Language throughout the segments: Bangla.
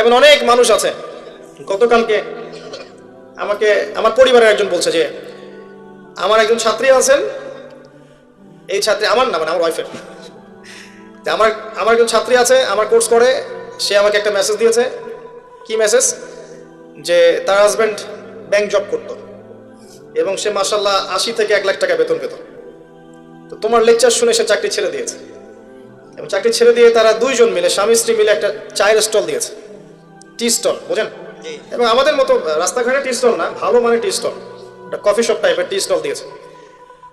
এমন অনেক মানুষ আছে। গতকালকে আমাকে, আমার পরিবারের একজন বলছে যে, আমার একজন ছাত্রী আছেন, এই ছাত্রী, আমার না মানে আমার ওয়াইফের আমার আমার একজন ছাত্রী আছে, আমার কোর্স করে, সে আমাকে একটা মেসেজ দিয়েছে। কি মেসেজ যে তার হাজব্যান্ড ব্যাংক জব করতো এবং সে মাসাল্লাহ আশি থেকে এক লাখ টাকা বেতন পেত। তো তোমার লেকচার শুনে সে চাকরি ছেড়ে দিয়েছে। এবং চাকরি ছেড়ে দিয়ে তারা দুইজন মিলে, স্বামী স্ত্রী মিলে একটা চায়ের স্টল দিয়েছে। টি স্টল বুঝেন এবং আমাদের মতো রাস্তাঘাটে টি স্টল না ভালো মানে টি স্টল একটা কফি শপ টাইপের টি স্টল দিয়েছে।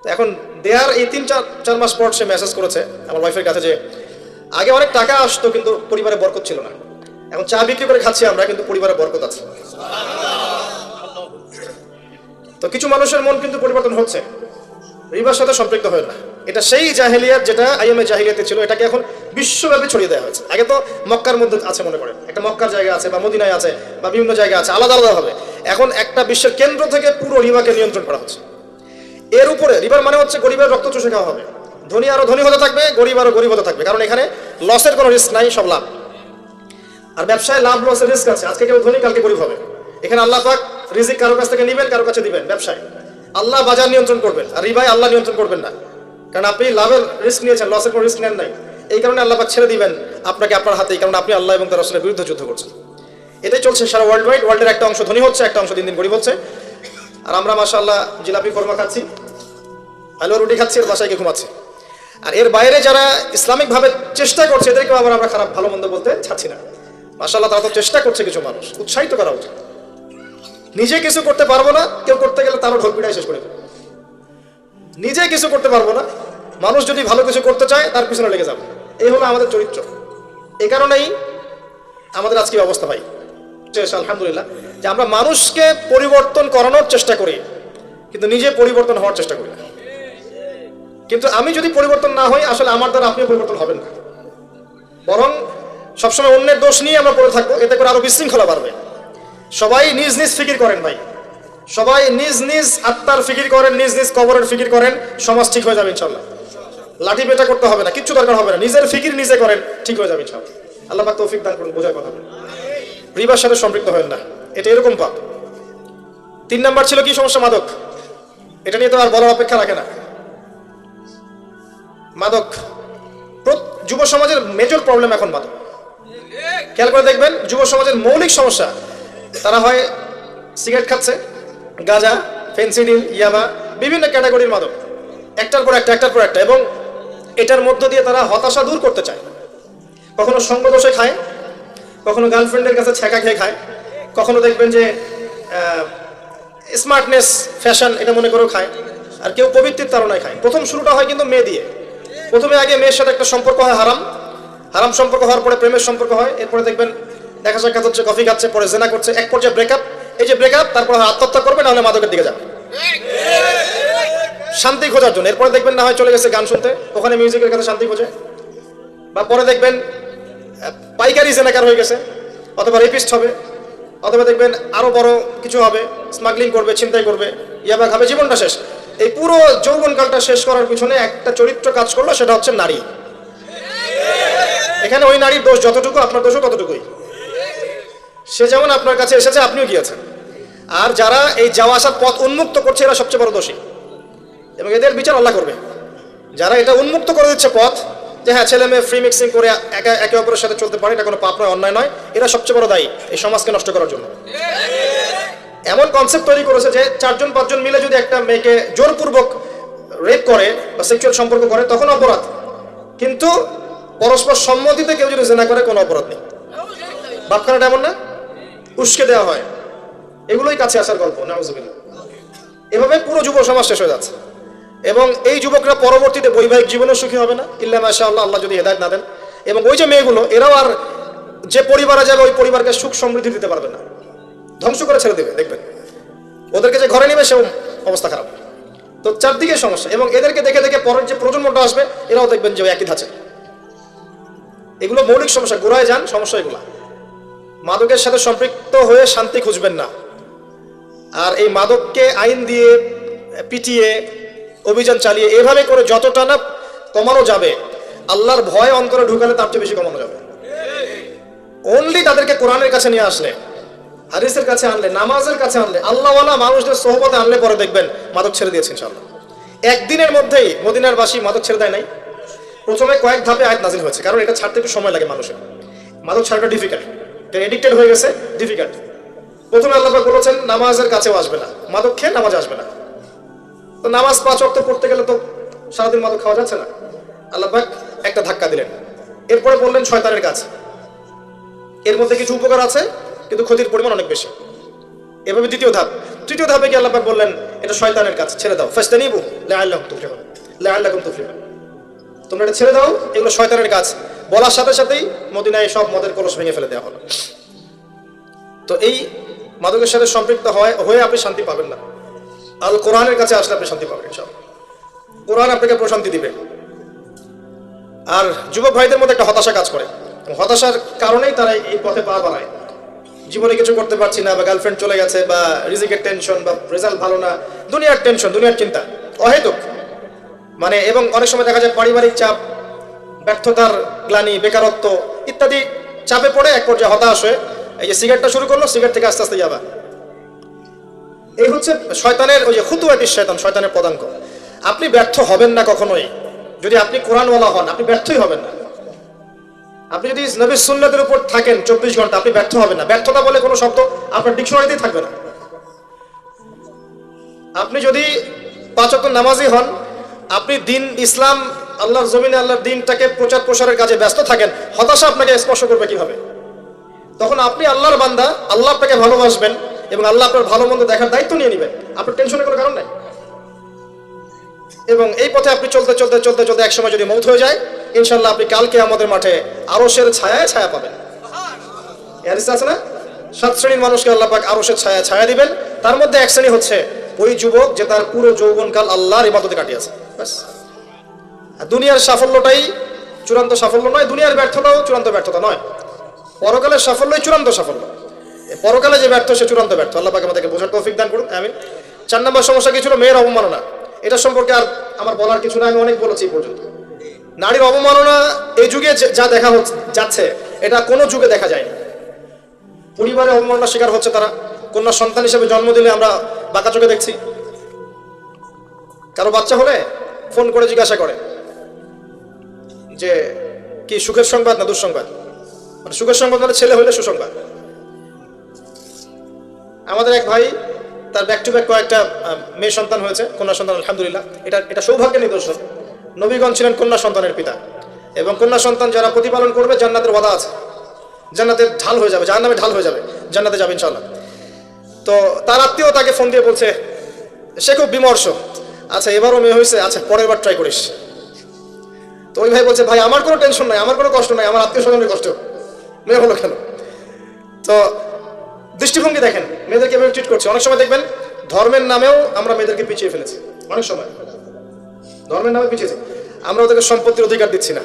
তো এখন দেয়ার এই তিন চার চার মাস পর সে মেসেজ করেছে আমার ওয়াইফের কাছে যে আগে অনেক টাকা আসতো কিন্তু পরিবারে বরকত ছিল না। এখন চা বিক্রি করে খাচ্ছি আমরা কিন্তু পরিবারে বরকত আছে। তো কিছু মানুষের মন কিন্তু পরিবর্তন হচ্ছে। রিবার সাথে সম্পৃক্ত হয় না। এটা সেই জাহেলিয়াত যেটা আইএমএ জাহেলিয়াতে ছিল এটাকে এখন বিশ্বব্যাপী ছড়িয়ে দেওয়া হয়েছে। আগে তো মক্কার মধ্যে আছে মনে করেন। একটা মক্কার জায়গা আছে বা মদিনায় আছে বা বিভিন্ন জায়গা আছে, আলাদা আলাদা হবে। এখন একটা বিশ্বের কেন্দ্র থেকে পুরো রিবাকে নিয়ন্ত্রণ করা হচ্ছে। এর উপরে রিবার মানে হচ্ছে গরিবের রক্ত চুষে খাওয়া হবে। ধনী আরও ধনী হতে থাকবে, গরিব আরও গরিব হতে থাকবে। কারণ এখানে লসের কোনো রিস্ক নাই, সব লাভ। আর ব্যবসায় লাভ লসের রিস্ক আছে। আজকে কেউ ধনী, কালকে গরিব হবে। এখানে আল্লাহ পাক রিজিক কারও কাছ থেকে নেবেন কারও কাছে দিবেন, ব্যবসায়। আল্লাহ বাজার নিয়ন্ত্রণ করবেন। আর রিবাই আল্লাহ নিয়ন্ত্রণ করবেন না। কারণ আপনি লাভের রিস্ক নিয়েছেন লসের কোনো রিস্ক নেন নাই। এই কারণে আল্লাহ পাক ছেড়ে দিবেন আপনাকে আপনার হাতে কারণ আপনি আল্লাহ এবং তার রসুলের বিরুদ্ধে যুদ্ধ করছেন। এটাই চলছে সারা ওয়ার্ল্ড ওয়াইড ওয়ার্ল্ডের একটা অংশ ধনী হচ্ছে, একটা অংশ দিন দিন গরিব হচ্ছে। আর আমরা মাশাআল্লাহ জিলাপি, কোরমা খাচ্ছি আলু রুটি খাচ্ছি, এর বাসায় গিয়ে ঘুমাচ্ছি। আর এর বাইরে যারা ইসলামিকভাবে চেষ্টা করছে, এদেরকেও আবার আমরা খারাপ, ভালো, মন্দ বলতে চাচ্ছি না। মাসাল্লাহ তারা তো চেষ্টা করছে কিছু মানুষ, উৎসাহিত করা উচিত। নিজে কিছু করতে পারব না, কেউ করতে গেলে তারও ঢোল পিটাই শেষ করে। নিজে কিছু করতে পারব না, মানুষ যদি ভালো কিছু করতে চায়, তার পিছনে লেগে যাবে। এই হলো আমাদের চরিত্র। এই কারণেই আমাদের আজকে অবস্থা ভাই আলহামদুলিল্লাহ। যে আমরা মানুষকে পরিবর্তন করানোর চেষ্টা করি, কিন্তু নিজে পরিবর্তন হওয়ার চেষ্টা করি না। কিন্তু আমি যদি পরিবর্তন না হই, আসলে আমার দ্বারা আপনিও পরিবর্তন হবেন না। বরং সবসময় অন্যের দোষ নিয়ে আমরা পড়ে থাকব, এতে করে আরও বিশৃঙ্খলা বাড়বে। সবাই নিজ নিজ ফিকির করেন ভাই। সবাই নিজ নিজ আত্মার ফিকির করেন, নিজ নিজ কবরের ফিকির করেন, সমাজ ঠিক হয়ে যাবে ইনশাল্লাহ লাঠি পেটা করতে হবে না, কিচ্ছু দরকার হবে না। নিজের ফিকির নিজে করেন, ঠিক হয়ে যাবে ইনশাল্লাহ আল্লাহ পাক তৌফিক দান করুন, বোঝার কথা রিবার সাথে সম্পৃক্ত হবেন না। এটা এরকম পাপ। তিন নাম্বার ছিল কি সমস্যা, মাদক? এটা নিয়ে তো আর বলার অপেক্ষা রাখে না। মাদক। যুব সমাজের মেজর প্রবলেম এখন মাদক। খেয়াল করে দেখবেন, যুব সমাজের মৌলিক সমস্যা। তারা হয় সিগারেট খাচ্ছে, গাঁজা ফেন্সিডিল ইয়াবা, বিভিন্ন ক্যাটাগরির মাদক। একটার পর একটা, একটার পর একটা। এবং এটার মধ্য দিয়ে তারা হতাশা দূর করতে চায়। কখনো সঙ্গদোষে খায়, কখনো গার্লফ্রেন্ডের কাছে ছ্যাঁকা খেয়ে খায়, কখনো দেখবেন যে স্মার্টনেস ফ্যাশন এটা মনে করেও খায়, আর কেউ পবিত্রের তারণায় খায়। প্রথম শুরুটা হয় কিন্তু মেয়ে দিয়ে। প্রথমে আগে মেয়ের সাথে একটা সম্পর্ক হয় হারাম। হারাম সম্পর্ক হওয়ার পরে প্রেমের সম্পর্ক হয়। এরপরে দেখবেন দেখা সাক্ষাৎ হচ্ছে কফি খাচ্ছে, পরে জেনা করছে। এক পর্যায়ে ব্রেকআপ এই যে ব্রেকআপ তারপর আত্মহত্যা করবে, নাহলে মাদকের দিকে যাবে। শান্তি খোঁজার জন্য। এরপরে দেখবেন না হয় চলে গেছে গান শুনতে, ওখানে মিউজিকের কাছে শান্তি খোঁজে। বা পরে দেখবেন পাইকারি জেনাকার হয়ে গেছে, অথবা রেপিস্ট হবে, অথবা দেখবেন আরও বড় কিছু হবে স্মাগলিং করবে, ছিনতাই করবে ইয়াবা খাবে, জীবনটা শেষ। এই পুরো যৌবনকালটা শেষ করার পিছনে একটা চরিত্র কাজ করল, সেটা হচ্ছে নারী। এখানে ওই নারীর দোষ যতটুকু, আপনার দোষও ততটুকুই। সে যেমন আপনার কাছে এসেছে, আপনিও গিয়েছেন। আর যারা এই যাওয়া আসার পথ উন্মুক্ত করছে, এরা সবচেয়ে বড় দোষী। এবং এদের বিচার আল্লাহ করবে। যারা এটা উন্মুক্ত করে দিচ্ছে পথ, যে হ্যাঁ ছেলে মেয়ে ফ্রি মিক্সিং করে একে একে অপরের সাথে চলতে পারে, এটা কোনো পাপ নয়, অন্যায় নয়, এরা সবচেয়ে বড় দায়ী এই সমাজকে নষ্ট করার জন্য। এমন কনসেপ্ট তৈরি করেছে যে চারজন, পাঁচজন মিলে যদি একটা মেয়েকে জোরপূর্বক রেপ করে বা সেক্সুয়াল সম্পর্ক করে, তখন অপরাধ। কিন্তু পরস্পর সম্মতিতে কেউ যদি জেনা করে, কোনো অপরাধ নেই। বাপখানাটা এমন না, উস্কে দেওয়া হয়। এগুলোই কাছে আসার গল্প, নাউজুবিল্লাহ। এভাবে পুরো যুব সমাজ শেষ হয়ে যাচ্ছে। এবং এই যুবকরা পরবর্তীতে বৈবাহিক জীবনেও সুখী হবে না। ইল্লা মাশা আল্লাহ আল্লাহ যদি হেদায়ত না দেন। এবং ওই যে মেয়েগুলো, এরাও আর যে পরিবারে যাবে, ওই পরিবারকে সুখ সমৃদ্ধি দিতে পারবে না। ধ্বংস করে ছেড়ে দেবে, দেখবেন। ওদেরকে যে ঘরে নেবে, সেও অবস্থা খারাপ। তো চারদিকে সমস্যা। এবং এদেরকে দেখে দেখে পরের যে প্রজন্মটা আসবে, এরাও দেখবেন যে একই ধাঁচে। এগুলো মৌলিক সমস্যা। গোড়ায় যান, সমস্যা এগুলা। মাদকের সাথে সম্পৃক্ত হয়ে শান্তি খুঁজবেন না। আর এই মাদককে আইন দিয়ে পিটিয়ে অভিযান চালিয়ে এভাবে করে যতটা না কমানো যাবে, আল্লাহর ভয় অন্তরে ঢুকালে তার চেয়ে বেশি কমানো যাবে। অনলি তাদেরকে কোরআনের কাছে নিয়ে আসলে, হাদিসের কাছে আনলে, নামাজের কাছে আনলে, আল্লাহওয়ালা মানুষদের সোহবতে আনলে পরে দেখবেন মাদক ছেড়ে দিয়েছে ইনশাল্লাহ একদিনের মধ্যেই মদিনার বাসী মাদক ছেড়ে দেয় নাই। প্রথমে কয়েক ধাপে আয়াত নাজিল হয়েছে, কারণ এটা ছাড়তে একটু সময় লাগে মানুষের। মাদক ছাড়াটা ডিফিকাল্ট এডিক্টেড হয়ে গেছে ডিফিকাল্ট প্রথমে আল্লাহ বলেছেন, নামাজের কাছেও আসবে না। মাদক খেয়ে নামাজ আসবে না। তো নামাজ পাঁচ অক্ট পড়তে গেলে তো সারাদিন মাদক খাওয়া যাচ্ছে না। আল্লাহাক একটা ধাক্কা দিলেন। এরপরে বললেন, শয়তানের কাজ এর মধ্যে কিছু উপকার আছে, কিন্তু ক্ষতির পরিমাণ অনেক বেশি। এভাবে দ্বিতীয় ধাপ। তৃতীয় ধাপে গিয়ে আল্লাহাক বললেন, এটা শয়তানের কাজ ছেড়ে দাও। ফার্স্ট নিবু তুফলিহুন, লাআল্লাকুম তুফলিহুন। তোমরা এটা ছেড়ে দাও, এগুলো শয়তানের কাজ বলার সাথে সাথেই মদিনায় সব মদের কলস ভেঙে ফেলে দেওয়া হলো। তো এই মাদকের সাথে সম্পৃক্ত হয়, হয়ে আপনি শান্তি পাবেন না। আল কোরআনের কাছে আসলে আপনি শান্তি পাবেন সব কোরআন আপনাকে প্রশান্তি দিবে। আর যুবক ভাইদের মধ্যে একটা হতাশা কাজ করে। হতাশার কারণেই তারা এই পথে পা বাড়ায়। জীবনে কিছু করতে পারছি না বা গার্লফ্রেন্ড চলে গেছে বা রিজিকের টেনশন বা রেজাল্ট ভালো না, দুনিয়ার টেনশন দুনিয়ার চিন্তা। অহেতুক। মানে এবং অনেক সময় দেখা যায় পারিবারিক চাপ, ব্যর্থতার গ্লানি, বেকারত্ব ইত্যাদি চাপে পড়ে এক পর্যায়ে হতাশ হয়ে এই যে সিগারেটটা শুরু করল সিগারেট থেকে আস্তে আস্তে যাবা। এই হচ্ছে শয়তানের ওই যে খুতুয়াতির শয়তান, শয়তানের পদাঙ্ক। আপনি ব্যর্থ হবেন না কখনোই। যদি আপনি কোরআনওয়ালা হন, আপনি ব্যর্থই হবেন না। আপনি যদি নবীর সুন্নতের উপর থাকেন চব্বিশ ঘণ্টা, আপনি ব্যর্থ হবেন না। ব্যর্থতা বলে কোনো শব্দ আপনার ডিকশনারিতেই থাকবে না। আপনি যদি পাঁচক নামাজি হন, আপনি দিন ইসলাম, আল্লাহর জমিনে আল্লাহর দিনটাকে প্রচার প্রসারের কাজে ব্যস্ত থাকেন, হতাশা আপনাকে স্পর্শ করবে কীভাবে? তখন আপনি আল্লাহর বান্দা, আল্লাহ আপনাকে ভালোবাসবেন। এবং আল্লাহ আপনার ভালো মন্দ দেখার দায়িত্ব নিয়ে নেবেন। আপনার টেনশনের কোনো কারণ নাই। এবং এই পথে আপনি চলতে চলতে চলতে চলতে একসময় যদি মৌত হয়ে যায় ইনশাল্লাহ আপনি কালকে আমাদের মাঠে আরসের ছায়ায় ছায়া পাবেন। আছে না? সাত শ্রেণির মানুষকে আল্লাহ পাক আরসের ছায়া ছায়া দিবেন। তার মধ্যে এক শ্রেণি হচ্ছে ওই যুবক যে তার পুরো যৌবনকাল আল্লাহর ইবাদতে কাটিয়েছে। ব্যাস। দুনিয়ার সাফল্যটাই চূড়ান্ত সাফল্য নয়, দুনিয়ার ব্যর্থতাও চূড়ান্ত ব্যর্থতা নয়। পরকালের সাফল্যই চূড়ান্ত সাফল্য। পরকালে যে ব্যর্থ, সে চূড়ান্ত ব্যর্থ। আল্লাহ পাক আমাদেরকে বোঝার তৌফিক দান করুন আমিন। চার নম্বর সমস্যা কি ছিল? মেয়ের অবমাননা। এটা সম্পর্কে আর আমার বলার কিছু না আমি অনেক বলেছি পর্যন্ত। নারীর অবমাননা এই যুগে যা দেখা যাচ্ছে, এটা কোনো যুগে দেখা যায়নি। পরিবারে অবমাননার শিকার হচ্ছে তারা। কন্যা সন্তান হিসেবে জন্ম দিলে আমরা বাঁকা চোখে দেখছি। কারও বাচ্চা হলে ফোন করে জিজ্ঞাসা করে যে, কি সুখের সংবাদ না দুঃসংবাদ? মানে সুখের সংবাদ মানে ছেলে হলে সুসংবাদ। আমাদের এক ভাই, তার ব্যাক টু ব্যাক কয়েকটা মেয়ে সন্তান হয়েছে, কন্যা সন্তান, আলহামদুলিল্লাহ। এটা এটা সৌভাগ্যের নিদর্শন। নবীগঞ্জ ছিলেন কন্যা সন্তানের পিতা। এবং কন্যা সন্তান যারা প্রতিপালন করবে, জান্নাতের ওয়াদা আছে। জান্নাতের ঢাল হয়ে যাবে, জাহান্নামে ঢাল হয়ে যাবে। জান্নাতে যাবে ইনশাল্লাহ তো তার আত্মীয় তাকে ফোন দিয়ে বলছে, সে খুব বিমর্ষ। আচ্ছা এবারও মেয়ে হয়েছে আচ্ছা পরের বার ট্রাই করিস। তো ওই ভাই বলছে, ভাই, আমার কোনো টেনশন নাই, আমার কোনো কষ্ট নাই, আমার আত্মীয় স্বজনের কষ্ট। মেয়ে হলো কেন? তো দৃষ্টিভঙ্গি দেখেন, মেয়েদেরকে এভাবে ট্রিট করছে। অনেক সময় দেখবেন, ধর্মের নামেও আমরা মেয়েদেরকে পিছিয়ে ফেলেছি। অনেক সময়। ধর্মের নামে পিছিয়েছি আমরা ওদেরকে সম্পত্তির অধিকার দিচ্ছি না।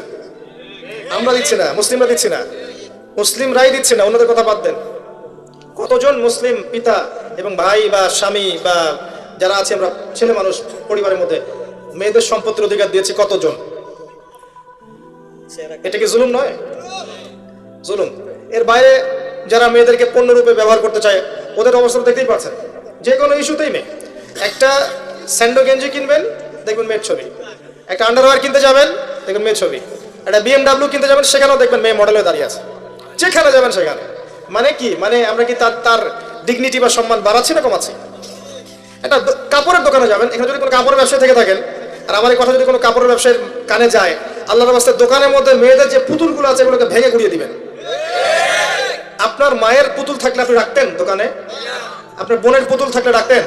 আমরা দিচ্ছি না, মুসলিমরা দিচ্ছি না। মুসলিমরাই দিচ্ছে না, অন্যদের কথা বাদ দেন। কতজন মুসলিম পিতা এবং ভাই বা স্বামী বা যারা আছে, আমরা ছেলে মানুষ পরিবারের মধ্যে, মেয়েদের সম্পত্তির অধিকার দিয়েছি কতজন? এটা কি জুলুম নয়? জুলুম। এর বাইরে যারা মেয়েদেরকে পণ্যরূপে ব্যবহার করতে চায়, ওদের অবস্থা দেখতেই পাচ্ছেন। যে কোনো ইস্যুতেই মেয়ে। একটা স্যান্ডো গেঞ্জি কিনবেন, দেখবেন মেয়ের ছবি। একটা আন্ডারওয়্যার কিনতে যাবেন, দেখবেন মেয়ের ছবি। একটা বিএমডাব্লিউ কিনতে যাবেন, সেখানেও দেখবেন মেয়ে মডেলে দাঁড়িয়ে আছে। যেখানে যাবেন সেখানে। মানে কি? মানে আমরা কি তার তার ডিগনিটি বা সম্মান বাড়াচ্ছি না কমাচ্ছি? একটা কাপড়ের দোকানে যাবেন, এখানে যদি কোনো কাপড়ের ব্যবসায় থেকে থাকেন, আর আমার কথা যদি কোনো কাপড়ের ব্যবসায়ের কানে যায়, আল্লাহর বাস্তে দোকানের মধ্যে মেয়েদের যে পুতুলগুলো আছে, এগুলোকে ভেঙে ঘুরিয়ে দিবেন। আপনার মায়ের পুতুল থাকলে আপনি রাখতেন দোকানে? আপনার বোনের পুতুল থাকলে রাখতেন?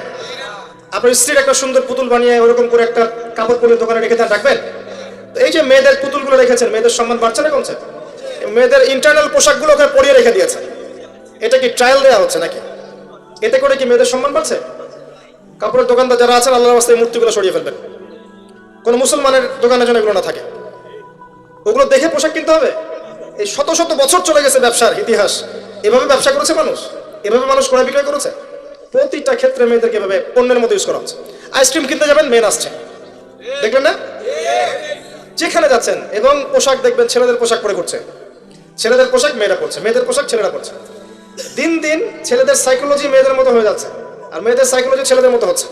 আপনার স্ত্রীর একটা সুন্দর পুতুল বানিয়ে ওরকম করে একটা কাপড় পরে দোকানে রেখে দেন, রাখবেন? তো এই যে মেয়েদের পুতুলগুলো রেখেছেন, মেয়েদের সম্মান বাড়ছে না কমছে? মেয়েদের ইন্টারনাল পোশাকগুলো ওখানে পরিয়ে রেখে দিয়েছেন। এটা কি ট্রায়াল দেওয়া হচ্ছে নাকি? এতে করে কি মেয়েদের সম্মান বাড়ছে? কাপড়ের দোকানদার যারা আছেন, আল্লাহর রাস্তায় মূর্তিগুলো সরিয়ে ফেলবেন। কোনো মুসলমানের দোকানের জন্য এগুলো না থাকে। ওগুলো দেখে পোশাক কিনতে হবে। এই শত শত বছর চলে গেছে ব্যবসার ইতিহাস। এভাবে ব্যবসা করেছে মানুষ? এভাবে মানুষ ক্রয় বিক্রয় করেছে? প্রতিটা ক্ষেত্রে মেয়েদেরকে এভাবে পণ্যের মধ্যে ইউজ করা হচ্ছে। আইসক্রিম কিনতে যাবেন মেন আসছে। দেখলেন না? যেখানে যাচ্ছেন এবং পোশাক দেখবেন, ছেলেদের পোশাক পরে করছে ছেলেদের পোশাক মেয়েরা করছে মেয়েদের পোশাক ছেলেরা করছে দিন দিন ছেলেদের সাইকোলজি মেয়েদের মতো হয়ে যাচ্ছে, আর মেয়েদের সাইকোলজি ছেলেদের মতো হচ্ছে।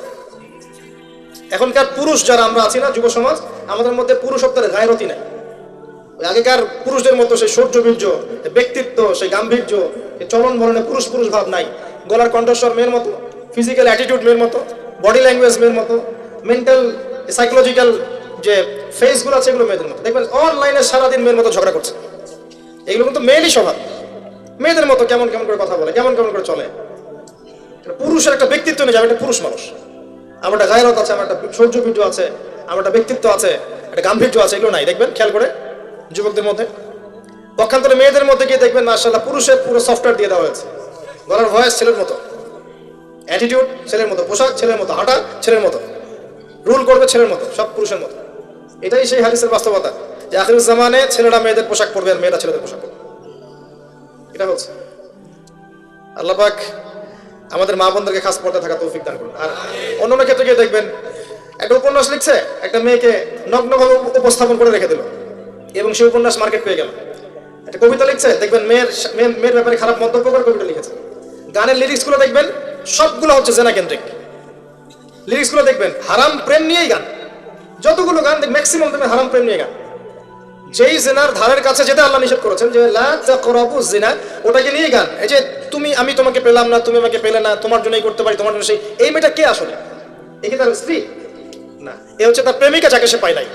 এখনকার পুরুষ যারা আমরা আছি না, যুব সমাজ, আমাদের মধ্যে পুরুষত্বের গায়রতি নেই। আগেকার পুরুষদের মতো সেই সৌর্য বীর্য ব্যক্তিত্ব, সেই গাম্ভীর্য চলন বলনে পুরুষ পুরুষ ভাব নাই। গলার কণ্ঠস্বর মেয়ের মতো ফিজিক্যাল অ্যাটিটিউড মেয়ের মতো বডি ল্যাঙ্গুয়েজ মেয়ের মতো মেন্টাল সাইকোলজিক্যাল যে ফেসগুলো আছে এগুলো মেয়েদের মতো। দেখবেন অনলাইনে সারাদিন মেয়ের মতো ঝগড়া করছে। এগুলো কিন্তু মেয়েরই স্বভাব। মেয়েদের মতো কেমন কেমন করে কথা বলে, কেমন কেমন করে চলে। পুরুষের একটা ব্যক্তিত্ব নেই যে আমি একটা পুরুষ মানুষ। আমার একটা গায়রত আছে, আমার একটা সৌর্য বীর্য আছে, আমার একটা ব্যক্তিত্ব আছে, একটা গাম্ভীর্য আছে, এগুলো নাই। দেখবেন, খেয়াল করে যুবকদের মধ্যে, পক্ষান্তরে মেয়েদের মধ্যে গিয়ে দেখবেন মার্শাল্লাহ পুরুষের পুরো সফটওয়্যার দিয়ে দেওয়া হয়েছে। গলার ভয়েস ছেলের মতো অ্যাটিটিউড ছেলের মতো, পোশাক ছেলের মতো, হাঁটা ছেলের মতো রুল করবে ছেলের মতো, সব পুরুষের মতো। এটাই সেই হাদিসের বাস্তবতা, যে আখির জামানে ছেলেরা মেয়েদের পোশাক পরবে আর মেয়েরা ছেলেদের পোশাক পরবে। এটা হচ্ছে। আল্লাহ পাক আমাদের মা বোনদেরকে খাস পর্দা থাকা তৌফিক দান করুন। আর অন্য ক্ষেত্রে গিয়ে দেখবেন, একটা উপন্যাস লিখছে, একটা মেয়েকে নগ্নভাবে উপস্থাপন করে রেখে দিল। এবং সেই উপন্যাস মার্কেট পেয়ে গেল। একটা কবিতা লিখছে, দেখবেন মেয়ের মেয়ের- ব্যাপারে খারাপ মন্তব্য করে কবিতা লিখেছে। গানের লিরিক্সগুলো দেখবেন, সবগুলো হচ্ছে জেনা কেন্দ্রিক লিরিক্সগুলো দেখবেন, হারাম প্রেম নিয়েই গান। যতগুলো গান ম্যাক্সিমাম দেখবেন হারাম প্রেম নিয়ে গান। যেই জেনার ধারের কাছে যেতে আল্লাহ নিষেধ করেছেন যে, লা তাকরাবু জিনা ওটাকে নিয়ে গান। এই যে, তুমি, আমি তোমাকে পেলাম না, তুমি আমাকে পেলে না, তোমার জন্যই করতে পারি, তোমার জন্য সেই এই মেয়েটা কে আসলে? এ কি তার স্ত্রী? না, এ হচ্ছে তার প্রেমিকা যাকে সে পায় নাই।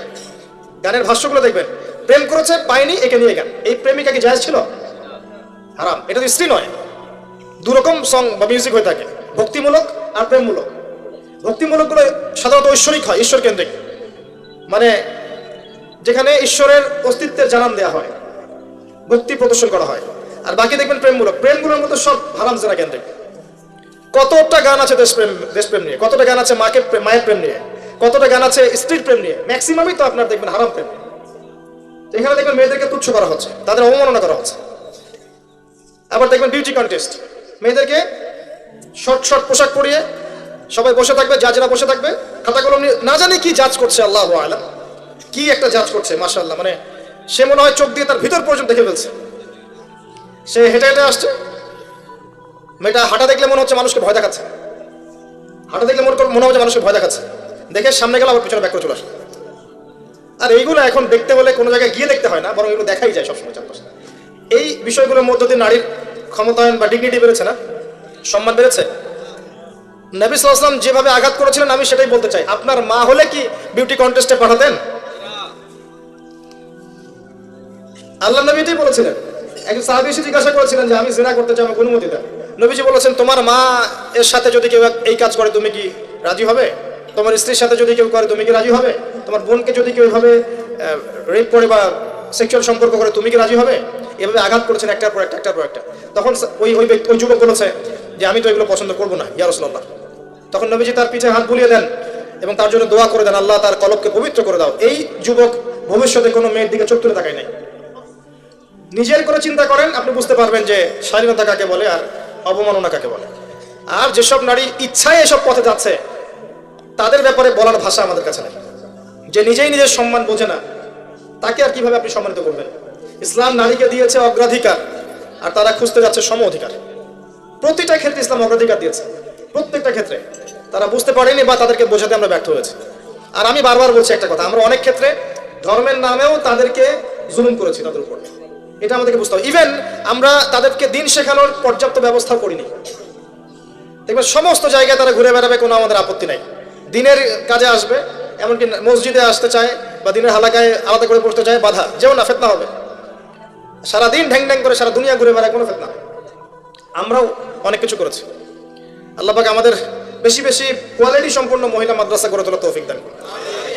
গানের ভাষ্যগুলো দেখবেন প্রেম করেছে, পায়নি, একে নিয়ে গান এই প্রেমিকা কি জায়েজ ছিল? হারাম। এটা তো স্ত্রী নয়। দুরকম সং বা মিউজিক হয়ে থাকে। ভক্তিমূলক আর প্রেমমূলক। ভক্তিমূলকগুলো সাধারণত ঐশ্বরিক হয় ঈশ্বর কেন্দ্রিক মানে যেখানে ঈশ্বরের অস্তিত্বের জানান দেওয়া হয়। ভক্তি প্রদর্শন করা হয়। আর বাকি দেখবেন প্রেমমূলক। প্রেমগুলোর মধ্যে সব হারাম জেনা কেন্দ্রিক কতটা গান আছে দেশপ্রেম দেশপ্রেম নিয়ে? কতটা গান আছে মাকে মায়ের প্রেম নিয়ে? কতটা গান আছে স্ত্রীর প্রেম নিয়ে? ম্যাক্সিমামই তো আপনার দেখবেন হারাম প্রেম। এখানে দেখবেন মেয়েদেরকে তুচ্ছ করা হচ্ছে, তাদের অবমাননা করা হচ্ছে। আবার দেখবেন বিউটি কন্টেস্ট মেয়েদেরকে শর্ট শর্ট পোশাক পরিয়ে সবাই বসে থাকবে জাজরা বসে থাকবে খাতা কলম নিয়ে না জানি কি জাজ করছে, আল্লাহ আলাম। কি একটা জাজ করছে, মাশাআল্লাহ মানে সে মনে হয় চোখ দিয়ে তার ভিতর পর্যন্ত দেখে ফেলছে। সে হেঁটে হেঁটে আসছে। মেয়েটা হাঁটা দেখলে মনে হচ্ছে মানুষকে ভয় দেখাচ্ছে। হাঁটা দেখলে মনে মনে হচ্ছে মানুষকে ভয় দেখাচ্ছে। দেখে সামনে গেলে আবার পিছনে ব্যাক করে চলে আসে। আর এইগুলো এখন দেখতে হলে কোনো জায়গায় গিয়ে দেখতে হয় না, বরং এগুলো দেখাই যায় সবসময় চারপাশে। এই বিষয়গুলোর মধ্য দিয়ে নারীর ক্ষমতায়ন বা ডিগনিটি বেড়েছে না? সম্মান বেড়েছে? নবী সাল্লাম যেভাবে আঘাত করেছিলেন, আমি সেটাই বলতে চাই। আপনার মা হলে কি বিউটি কন্টেস্টে পাঠাতেন? আল্লাহ নবী এটাই বলেছিলেন। একজন সাহাবী এসে জিজ্ঞাসা করেছিলেন যে, আমি জিনা করতে চাই আমাকে অনুমতি দেন নবীজি বলেছেন, তোমার মা এর সাথে যদি কেউ এই কাজ করে, তুমি কি রাজি হবে? তোমার স্ত্রীর সাথে যদি কেউ করে, তুমি কি রাজি হবে? তোমার বোনকে যদি কেউ এভাবে রেপ করে বা সেক্সুয়াল সম্পর্ক করে, তুমি কি রাজি হবে? এভাবে আঘাত করেছেন একটার পর একটা, একটার পর একটা। তখন ওই ওই ব্যক্তি, ওই যুবক বলেছে যে, আমি তো এগুলো পছন্দ করব না, ইয়া রাসূলুল্লাহ। তখন নবীজি তার পিঠে হাত বুলিয়ে দেন এবং তার জন্য দোয়া করে দেন, আল্লাহ তার কলবকে পবিত্র করে দাও। এই যুবক ভবিষ্যতে কোনো মেয়ের দিকে চোখ তুলে তাকায় নাই। নিজের করে চিন্তা করেন, আপনি বুঝতে পারবেন যে স্বাধীনতা কাকে বলে আর অবমাননা কাকে বলে। আর যেসব নারী ইচ্ছায় এসব পথে যাচ্ছে তাদের ব্যাপারে বলার ভাষা আমাদের কাছে নেই। যে নিজেই নিজের সম্মান বোঝে না, তাকে আর কীভাবে আপনি সম্মানিত করবেন? ইসলাম নারীকে দিয়েছে অগ্রাধিকার, আর তারা খুঁজতে যাচ্ছে সম অধিকার। প্রতিটা ক্ষেত্রে ইসলাম অগ্রাধিকার দিয়েছে, প্রত্যেকটা ক্ষেত্রে। তারা বুঝতে পারেনি বা তাদেরকে বোঝাতে আমরা ব্যর্থ হয়েছি। আর আমি বারবার বলছি একটা কথা, আমরা অনেক ক্ষেত্রে ধর্মের নামেও তাদেরকে জুলুম করেছি তাদের উপর। এটা আমাদেরকে বুঝতে হবে। ইভেন আমরা তাদেরকে দিন শেখানোর পর্যাপ্ত ব্যবস্থা করিনি। দেখবেন সমস্ত জায়গায় তারা ঘুরে বেড়াবে কোনো আমাদের আপত্তি নাই। দিনের কাজে আসবে, এমনকি মসজিদে আসতে চায় বা দিনের হালাকায় আলাদা করে পড়তে চায়, বাধা, যেও না, ফেতনা হবে। সারাদিন ঢ্যাং ঢ্যাং করে সারা দুনিয়া ঘুরে বেড়ায়, কোনো ফেতনা। আমরাও অনেক কিছু করেছি। আল্লাহ পাক আমাদের বেশি বেশি কোয়ালিটি সম্পূর্ণ মহিলা মাদ্রাসা গড়ে তোলা তৌফিক দান করুন।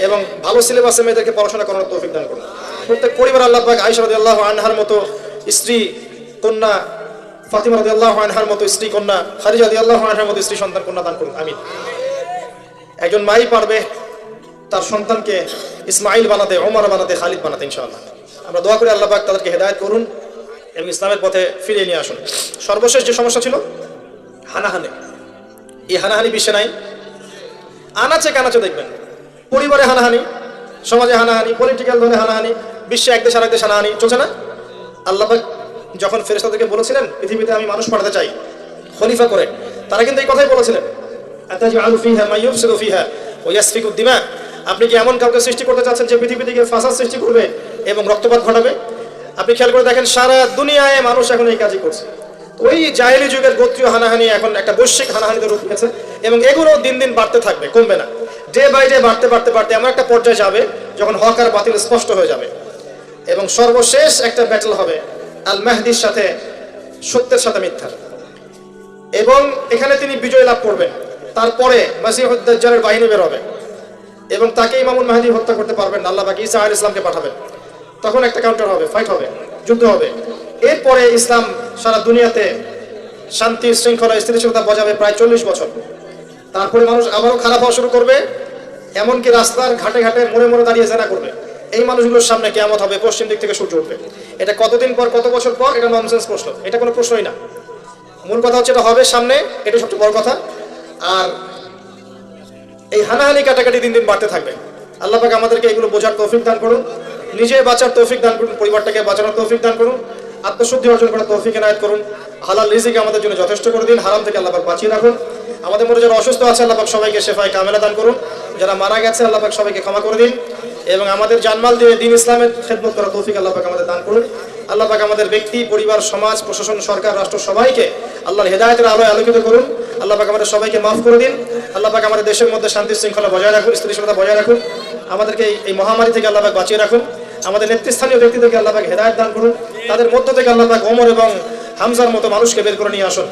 এবং ভালো সিলেবাসে মেয়েদেরকে পড়াশোনা করানোর তৌফিক দান করুন। প্রত্যেক পরিবার আল্লাহ পাক আইসা আল্লাহ আনহার মতো স্ত্রী, কন্যা, ফাতিমা রাদি আল্লাহ আনহার মতো স্ত্রী, কন্যা খারিজা রাদি আল্লাহ আনহার মতো স্ত্রী, সন্তান, কন্যা দান করুন। আমিন। একজন মাই পারবে, তার সন্তানকে ইসমাইল বানাতে, ওমর বানাতে, খালিদ বানাতে, ইনশাআল্লাহ। আমরা দোয়া করি আল্লাহ পাক তাদেরকে হেদায়ত করুন এবং ইসলামের পথে ফিরিয়ে নিয়ে আসুন। সর্বশেষ যে সমস্যা ছিল, হানাহানি। এই হানাহানি বিশ্বে নাই। আনাচে কানাচে দেখবেন। পরিবারে হানাহানি, সমাজে হানাহানি পলিটিক্যাল দলে হানাহানি, বিশ্বে এক দেশ আর এক দেশ হানাহানি চলছে না? আল্লাহ পাক যখন ফেরেশতাদেরকে বলেছিলেন, পৃথিবীতে আমি মানুষ পাঠাতে চাই, খলিফা করে, তারা কিন্তু এই কথাই বলেছিলেন। আতাজআলু ফিহা মা ইউফসিদু ফিহা ওয়া দিমা আপনি কি এমন কাউকে সৃষ্টি করতে চাচ্ছেন যে পৃথিবী থেকে ফাসাদ সৃষ্টি করবে এবং রক্তপাত ঘটাবে? আপনি খেয়াল করে দেখেন সারা দুনিয়ায় মানুষ এখন এই কাজই করছে। ওই জাহেলি যুগের গোত্রীয় হানাহানি এখন একটা বৈশ্বিক হানাহানিতে রূপ নিয়েছে এবং এগুলো দিন দিন বাড়তে থাকবে, কমবে না। ডে বাই ডে বাড়তে বাড়তে বাড়তে এমন একটা পর্যায়ে যাবে যখন হক আর বাতিল স্পষ্ট হয়ে যাবে। এবং সর্বশেষ একটা ব্যাটল হবে আল মেহদির সাথে সত্যের সাথে মিথ্যার। এবং এখানে তিনি বিজয় লাভ করবেন। তারপরে মাসিহুদ্দাজ্জালের বাহিনী বেরোবে এবং তাকে ইমামুল মাহাদি হত্যা করতে পারবেন আল্লাহ বাকি ইসা আল ইসলামকে পাঠাবেন। তখন একটা কাউন্টার হবে ফাইট হবে, যুদ্ধ হবে। এরপরে ইসলাম সারা দুনিয়াতে শান্তি, শৃঙ্খলা, স্থিতিশীলতা বজাবে প্রায় চল্লিশ বছর। তারপরে মানুষ আবারও খারাপ হওয়া শুরু করবে, এমনকি রাস্তার ঘাটে ঘাটে মোড়ে মোড়ে দাঁড়িয়ে জেনা করবে। এই মানুষগুলোর সামনে কেমন হবে, পশ্চিম দিক থেকে সূর্য উঠবে। এটা কতদিন পর, কত বছর পর, এটা ননসেন্স প্রশ্ন, এটা কোনো প্রশ্নই না। মূল কথা হচ্ছে এটা হবে সামনে, এটা সবচেয়ে বড় কথা। আর এই হানাহানি কাটাকাটি দিন দিন বাড়তে থাকবে। আল্লাহ পাক আমাদেরকে এগুলো বোঝার তৌফিক দান করুন। নিজে বাঁচার তৌফিক দান করুন, পরিবারটাকে বাঁচানোর তৌফিক দান করুন, আত্মশুদ্ধি অর্জন করার তৌফিক এনায়ত করুন। হালাল রিজিক আমাদের জন্য যথেষ্ট করে দিন, হারাম থেকে আল্লাহ পাক বাঁচিয়ে রাখুন। আমাদের মধ্যে যারা অসুস্থ আছে, আল্লাহ পাক সবাইকে শেফায় কামেলা দান করুন। যারা মারা গেছে, আল্লাহ পাক সবাইকে ক্ষমা করে দিন। এবং আমাদের জানমাল দিয়ে দিন ইসলামের খেদমত করার তৌফিক আল্লাহ পাক আমাদের দান করুন। আল্লাহ পাক আমাদের ব্যক্তি, পরিবার, সমাজ, প্রশাসন, সরকার, রাষ্ট্র সবাইকে আল্লাহর হেদায়তের আলোয় আলোকিত করুন। আল্লাহ আমাদের সবাইকে মাফ করে দিন। আল্লাহ পাক আমাদের দেশের মধ্যে শান্তি শৃঙ্খলা বজায় রাখুন স্থিতিশীলতা বজায় রাখুন আমাদেরকে এই- মহামারী থেকে আল্লাহ বাঁচিয়ে রাখুন আমাদের নেতৃস্থানীয় ব্যক্তিদেরকে আল্লাহ পাক হেদায়ত দান করুন, তাদের মধ্য থেকে আল্লাহ পাক ওমর এবং হামজার মতো মানুষকে বের করে নিয়ে আসুন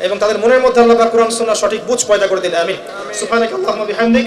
এবং তাদের মনের মধ্যে আল্লাহ পাক কোরআন সুন্নাহ সঠিক বুঝ পয়দা করে দিন আমিন। সুবহানাকাল্লাহুম্মা বিহামদিক।